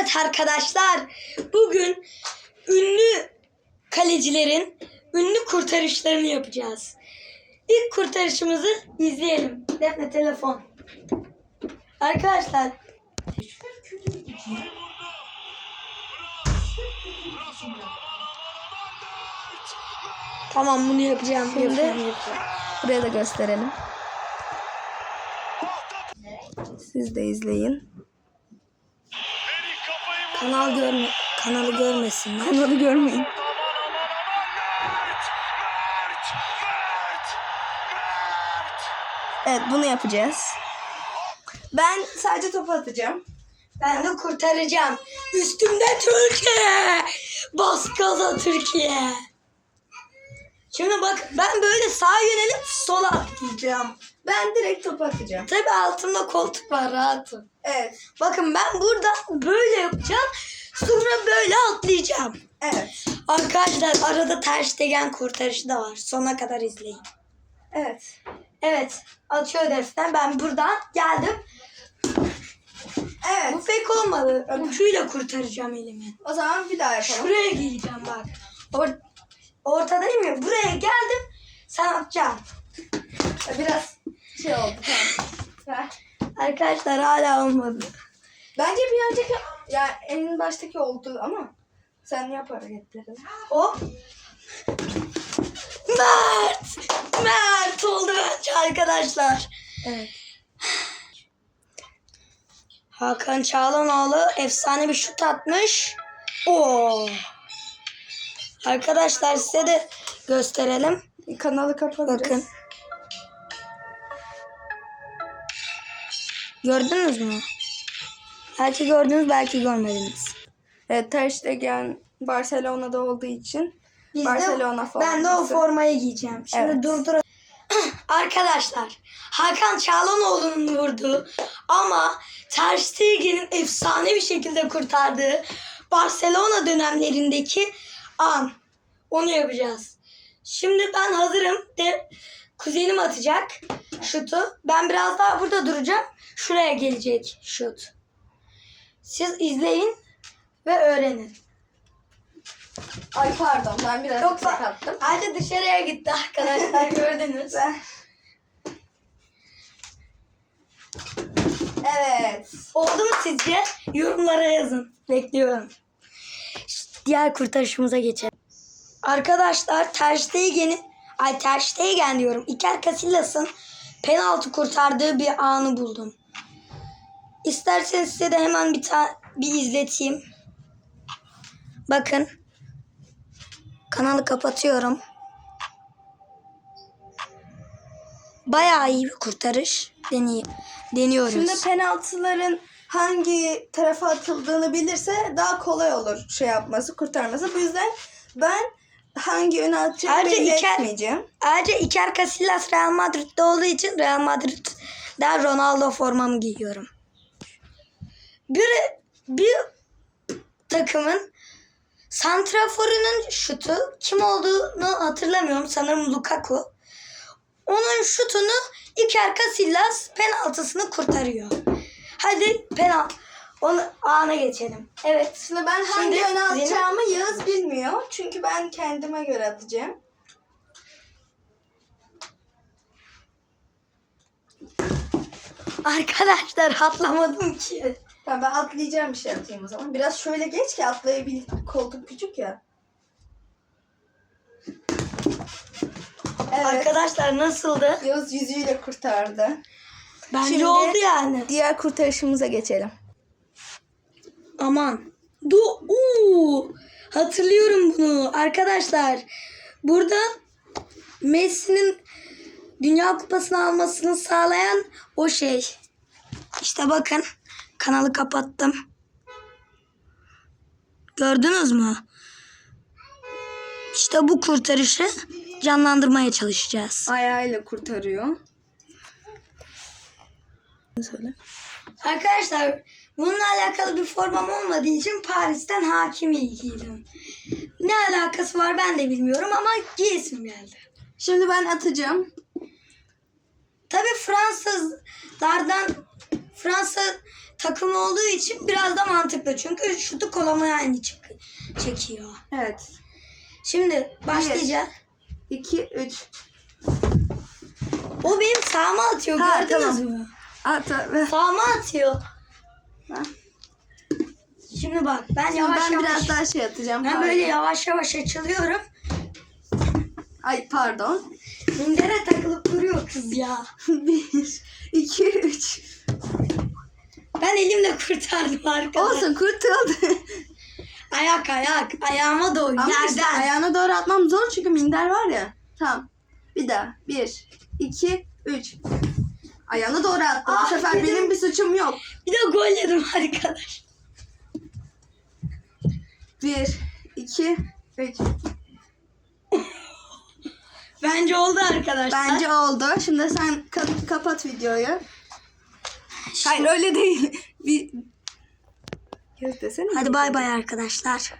Evet arkadaşlar bugün ünlü kalecilerin ünlü kurtarışlarını yapacağız. İlk kurtarışımızı izleyelim. Defne telefon. Arkadaşlar tamam bunu yapacağım şimdi. Buraya da gösterelim. Siz de izleyin. Kanal görme kanalı görmesinler. Kanalı görmeyin. Evet bunu yapacağız. Ben sadece topu atacağım. Ben de kurtaracağım. Üstümde Türkiye. Bas gaza Türkiye. Şimdi bak ben böyle sağa yönelip sola atlayacağım. Ben direkt topu atacağım. Tabi altımda koltuk var rahatım. Evet. Bakın ben burada böyle yapacağım. Sonra böyle atlayacağım. Evet. Arkadaşlar arada ters degen kurtarışı da var. Sona kadar izleyin. Evet. Evet. Atıyor defter. Ben buradan geldim. Evet. Bu pek olmadı. Ucuyla kurtaracağım elimi. O zaman bir daha yapalım. Şuraya geleceğim bak. Or ortadayım ya. Buraya geldim. Sen atacaksın. Biraz şey oldu tamam. Arkadaşlar hala olmadı. Bence bir önceki ya en baştaki oldu ama sen yap hareketlerini. O. Mert. Mert oldu bence arkadaşlar. Evet. Hakan Çağlanoğlu efsane bir şut atmış. Oo. Arkadaşlar size de gösterelim. Kanalı kapatırız. Bakın. Gördünüz mü? Belki gördünüz belki görmediniz. Evet, Ter Stegen Barcelona'da olduğu için Biz de- Barcelona ben de o forması. formayı giyeceğim. Şimdi Evet. durdur. Arkadaşlar Hakan Çağlanoğlu'nun vurduğu ama Ter Stegen'in efsane bir şekilde kurtardığı Barcelona dönemlerindeki an. Onu yapacağız. Şimdi ben hazırım. De kuzenim atacak şutu. Ben biraz daha burada duracağım. Şuraya gelecek şut. Siz izleyin ve öğrenin. Ay pardon ben biraz Çok yüksek fa- attım. Ayrıca dışarıya gitti arkadaşlar gördünüz. Evet. Oldu mu sizce? Yorumlara yazın. Bekliyorum. Diğer kurtarışımıza geçelim. Arkadaşlar Ter Stegen'in ay Ter Stegen diyorum. Iker Casillas'ın penaltı kurtardığı bir anı buldum. İsterseniz size de hemen bir ta- bir izleteyim. Bakın. Kanalı kapatıyorum. Bayağı iyi bir kurtarış. Deney deniyoruz. Şimdi penaltıların hangi tarafa atıldığını bilirse daha kolay olur şey yapması, kurtarması. Bu yüzden ben hangi yöne atacağımı Ayrıca belli İker- etmeyeceğim. Ayrıca Iker Casillas Real Madrid'de olduğu için Real Madrid'den Ronaldo formamı giyiyorum. Bir, bir takımın santraforunun şutu kim olduğunu hatırlamıyorum. Sanırım Lukaku. Onun şutunu Iker Casillas penaltısını kurtarıyor. Hadi penal onu ana geçelim. Evet. Şimdi ben hangi Şimdi yöne Zeynep- bilmiyor. Çünkü ben kendime göre atacağım. Arkadaşlar atlamadım ki. Tamam ben atlayacağım bir şey atayım o zaman. Biraz şöyle geç ki atlayabil. Koltuk küçük ya. Evet. Arkadaşlar nasıldı? Yağız yüzüğüyle kurtardı. Bence Şimdi- oldu yani. Diğer kurtarışımıza geçelim. Aman. Du Uuu. Hatırlıyorum bunu. Arkadaşlar burada Messi'nin Dünya Kupası'nı almasını sağlayan o şey. İşte bakın. Kanalı kapattım. Gördünüz mü? İşte bu kurtarışı canlandırmaya çalışacağız. Ayağıyla kurtarıyor. Söyle. Arkadaşlar bununla alakalı bir formam olmadığı için Paris'ten Hakimi giydim. Ne alakası var ben de bilmiyorum ama giyesim geldi. Şimdi ben atacağım. Tabii Fransızlardan Fransa takım olduğu için biraz da mantıklı. Çünkü şutu kolamaya aynı çekiyor. Evet. Şimdi başlayacağız. 2, 3. O benim sağıma atıyor. Ha, Gördünüz tamam. mü? At, Sağıma atıyor. Şimdi bak ben yavaş ben yavaş biraz daha şey atacağım. ben Pardon. böyle yavaş yavaş açılıyorum. Ay pardon. Mindere takılıp duruyor kız ya. 1, 2, 3. Ben elimle kurtardım arkadaşlar. Olsun kurtuldu. Ayak ayak. Ayağıma doğru. Ama işte yerden. ayağına doğru atmam zor çünkü minder var ya. Tamam. Bir daha. 1, 2, 3. Ayağına doğru attım. Bu sefer dedim. benim bir suçum yok. Bir de gol yedim arkadaş. 1, 2, 3. Bence oldu arkadaşlar. Bence oldu. Şimdi sen ka- kapat videoyu. Hayır öyle değil. Bir... Göz desene. Hadi bay bay arkadaşlar.